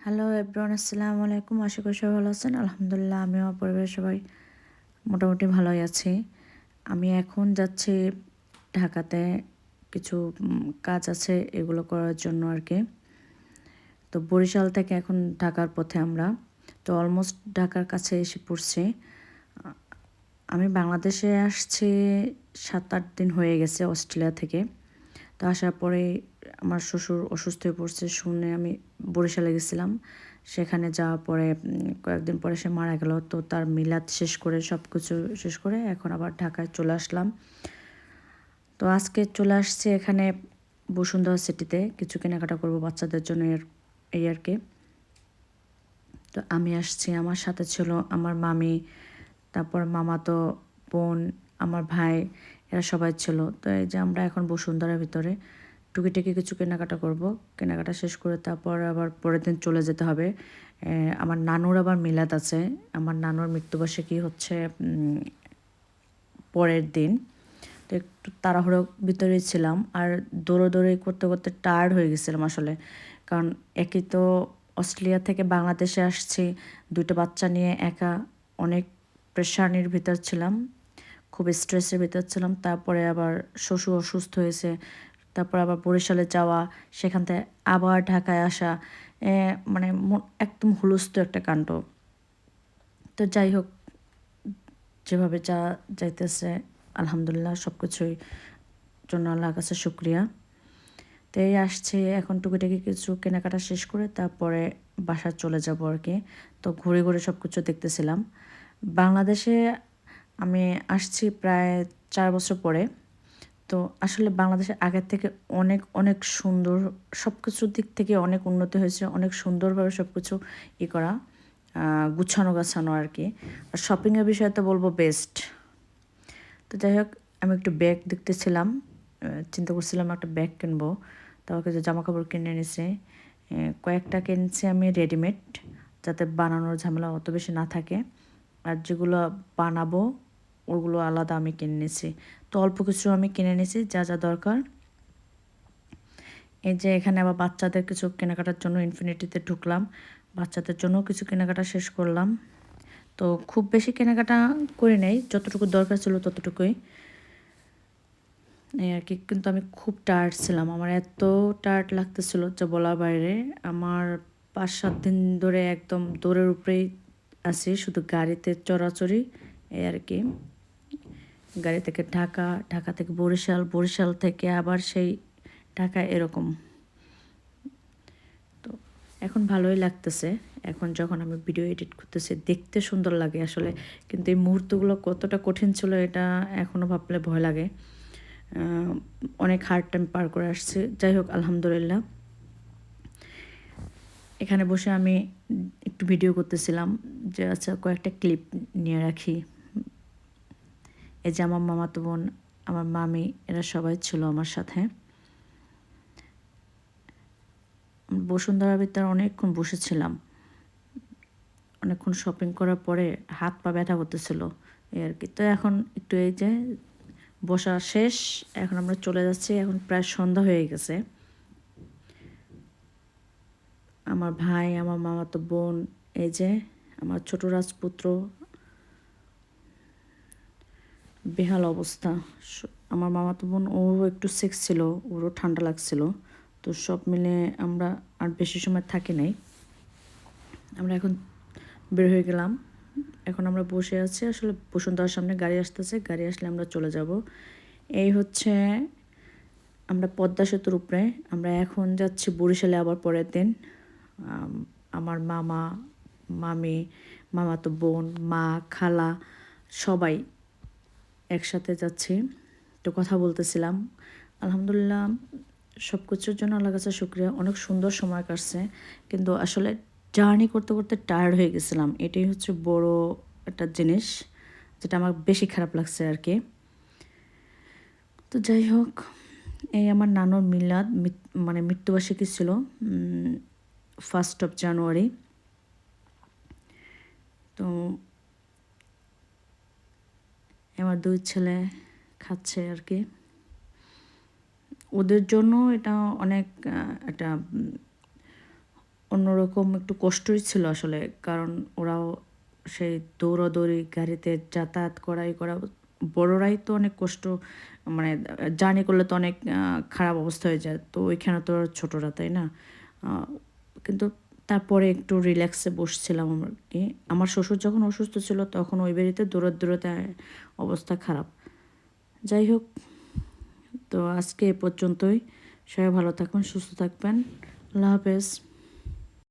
Hello everyone আসসালামু আলাইকুম আশা করি সবাই ভালো আছেন। আলহামদুলিল্লাহ, আমিও আমার পরিবারের সবাই মোটামুটি ভালোই আছি। আমি এখন যাচ্ছি ঢাকাতে কিছু কাজ আছে এগুলো করার জন্য আর কি তো বরিশাল থেকে এখন ঢাকার পথে আমরা। তো অলমোস্ট ঢাকার কাছে এসে পড়ছি। আমি বাংলাদেশে আসছি সাত আট দিন হয়ে গেছে, অস্ট্রেলিয়া থেকে। তো আসার পরে আমার শ্বশুর অসুস্থ হয়ে পড়ছে শুনে আমি বরিশালে গেছিলাম। সেখানে যাওয়ার পরে কয়েকদিন পরে সে মারা গেল। তো তার মিলাদ শেষ করে সব কিছু শেষ করে এখন আবার ঢাকায় চলে আসলাম। তো আজকে চলে আসছি এখানে বসুন্ধরা সিটিতে কিছু কেনাকাটা করব বাচ্চাদের জন্য এর, এই আর কি। তো আমি আসছি, আমার সাথে ছিল আমার মামি, তারপর মামাতো বোন আমার ভাই, এরা সবাই ছিল। তো এই যে আমরা এখন বসুন্ধরার ভিতরে টুকিটাকি কিছু কেনাকাটা করব। কেনাকাটা শেষ করে তারপর আবার পরের দিন চলে যেতে হবে। আমার নানুর আবার মিলাদ আছে। আমার নানুর মৃত্যুবার্ষিকী হচ্ছে পরের দিন। তো একটু তাড়াহুড়োর ভিতরেই ছিলাম। আর দৌড়োদৌড়ি করতে করতে টায়ার্ড হয়ে গেছিলাম আসলে। কারণ একই তো অস্ট্রেলিয়া থেকে বাংলাদেশে আসছি দুটো বাচ্চা নিয়ে একা অনেক প্রেশানির ভিতর ছিলাম। খুব স্ট্রেসের ভিতর ছিলাম। তারপরে আবার শ্বশুর অসুস্থ হয়েছে। তারপর আবার বরিশালে যাওয়া, সেখান থেকে আবার ঢাকায় আসা মানে মন- একদম হুলস্থ একটা কাণ্ড। তো যাই হোক, যেভাবে যা যাইতেছে, আলহামদুলিল্লাহ সব কিছুই জন্য আল্লাহর কাছে শুক্রিয়া। তো এই আসছে, এখন টুকিটাকি কিছু কেনাকাটা শেষ করে তারপরে বাসা চলে যাব আর কি। তো ঘুরে ঘুরে সব কিছু দেখতেছিলাম। বাংলাদেশে আমি আসছি প্রায় চার বছর পরে। তো আসলে বাংলাদেশে আগের থেকে অনেক অনেক সুন্দর সব কিছুর দিক থেকে অনেক উন্নতি হয়েছে, অনেক সুন্দরভাবে সব কিছু ই করা গুছানো, গাছানো আর কি। আর শপিংয়ের বিষয়ে তো বলব বেস্ট তো যাই হোক, আমি একটু ব্যাগ দেখতেছিলাম চিন্তা করছিলাম একটা ব্যাগ কিনবো। তাও কিছু জামা কাপড় কিনে এনেছি কয়েকটা কিনছি আমি রেডিমেড যাতে বানানোর ঝামেলা অত বেশি না থাকে। আর যেগুলো বানাবো ওগুলো আলাদা আমি কিনে নিয়েছি। তো অল্প কিছু আমি কিনে নিয়েছি, যা যা দরকার। এই যে এখানে আবার বাচ্চাদের কিছু কেনাকাটার জন্য ইনফিনিটিতে ঢুকলাম। বাচ্চাদের জন্য কিছু কেনাকাটা শেষ করলাম। তো খুব বেশি কেনাকাটা করি নাই, যতটুকু দরকার ছিল ততটুকুই। এই আর কি, কিন্তু আমি খুব টায়ার্ড ছিলাম। আমার এত টায়ার্ড লাগতেছিল যে বলার বাইরে। আমার পাঁচ সাত দিন ধরে একদম দৌড়ের উপরেই আছি, শুধু গাড়িতে চড়াচড়ি, এই আর কি। গাড়ি থেকে ঢাকা ঢাকা থেকে বরিশাল বরিশাল থেকে আবার সেই ঢাকা এরকম। তো এখন ভালোই লাগতেছে। এখন যখন আমি ভিডিও এডিট করতেছি, দেখতে সুন্দর লাগে আসলে। কিন্তু এই মুহূর্তগুলো কতটা কঠিন ছিল এটা এখনও ভাবলে ভয় লাগে। অনেক হার্ড টাইম পার করে আসছে। যাই হোক, আলহামদুলিল্লাহ। এখানে বসে আমি একটু ভিডিও করতেছিলাম। যে আচ্ছা কয়েকটা ক্লিপ নিয়ে রাখি। এই যে আমার মামাতো বোন, আমার মামি, এরা সবাই ছিল আমার সাথে। বসুন্ধরা ভিতরে অনেকক্ষণ বসেছিলাম। অনেকক্ষণ শপিং করার পরে হাত পা ব্যথা করতেছিল। এই আর কি। তো এখন একটু এই যে বসা শেষ, এখন আমরা চলে যাচ্ছি। এখন প্রায় সন্ধ্যা হয়ে গেছে। আমার ভাই, আমার মামাতো বোন, এই যে আমার ছোট রাজপুত্র বেহাল অবস্থা। আমার মামাতো বোন ওরও একটু সেক্স ছিল, ওরও ঠান্ডা লাগছিল। তো সব মিলে আমরা আর বেশি সময় থাকি নাই। আমরা এখন বের হয়ে গেলাম। এখন আমরা বসে আছি, আসলে বসুন্ধরার সামনে গাড়ি আসতেছে, গাড়ি আসলে আমরা চলে যাব। এই হচ্ছে আমরা পদ্মা সেতুর উপরে। আমরা এখন যাচ্ছি বরিশালে আবার পরের দিন। আমার মামা, মামি, মামাতো বোন, মা, খালা, সবাই একসাথে যাচ্ছি। তো কথা বলতেছিলাম। আলহামদুলিল্লাহ সব কিছুর জন্য আল্লাহ কাছে শুক্রিয়া। অনেক সুন্দর সময় কাটছে। কিন্তু আসলে জার্নি করতে করতে টায়ার্ড হয়ে গেছিলাম। এটাই হচ্ছে বড় একটা জিনিস যেটা আমার বেশি খারাপ লাগছে আর কি। তো যাই হোক, এই আমার নানুর মিলাদ মানে মৃত্যুবার্ষিকী ছিল ফার্স্ট অফ জানুয়ারি তো দুই ছেলে খাচ্ছে আর কি। ওদের জন্য এটা অনেক একটা অন্যরকম একটু কষ্টই ছিল আসলে। কারণ ওরাও সেই দৌড়াদৌড়ি গাড়িতে যাতায়াত করাই করা, বড়রাই তো অনেক কষ্ট মানে জার্নি করলে তো অনেক খারাপ অবস্থা হয়ে যায়। তো ওইখানে তো ছোটরা, তাই না? কিন্তু তারপরে একটু রিল্যাক্সে বসছিলাম আমার কি। আমার শ্বশুর যখন অসুস্থ ছিল, তখন ওই বাড়িতে দূরত দূরতে অবস্থা খারাপ। যাই হোক, তো আজকে এ পর্যন্তই। সবাই ভালো থাকবেন, সুস্থ থাকবেন। আল্লাহ হাফেজ।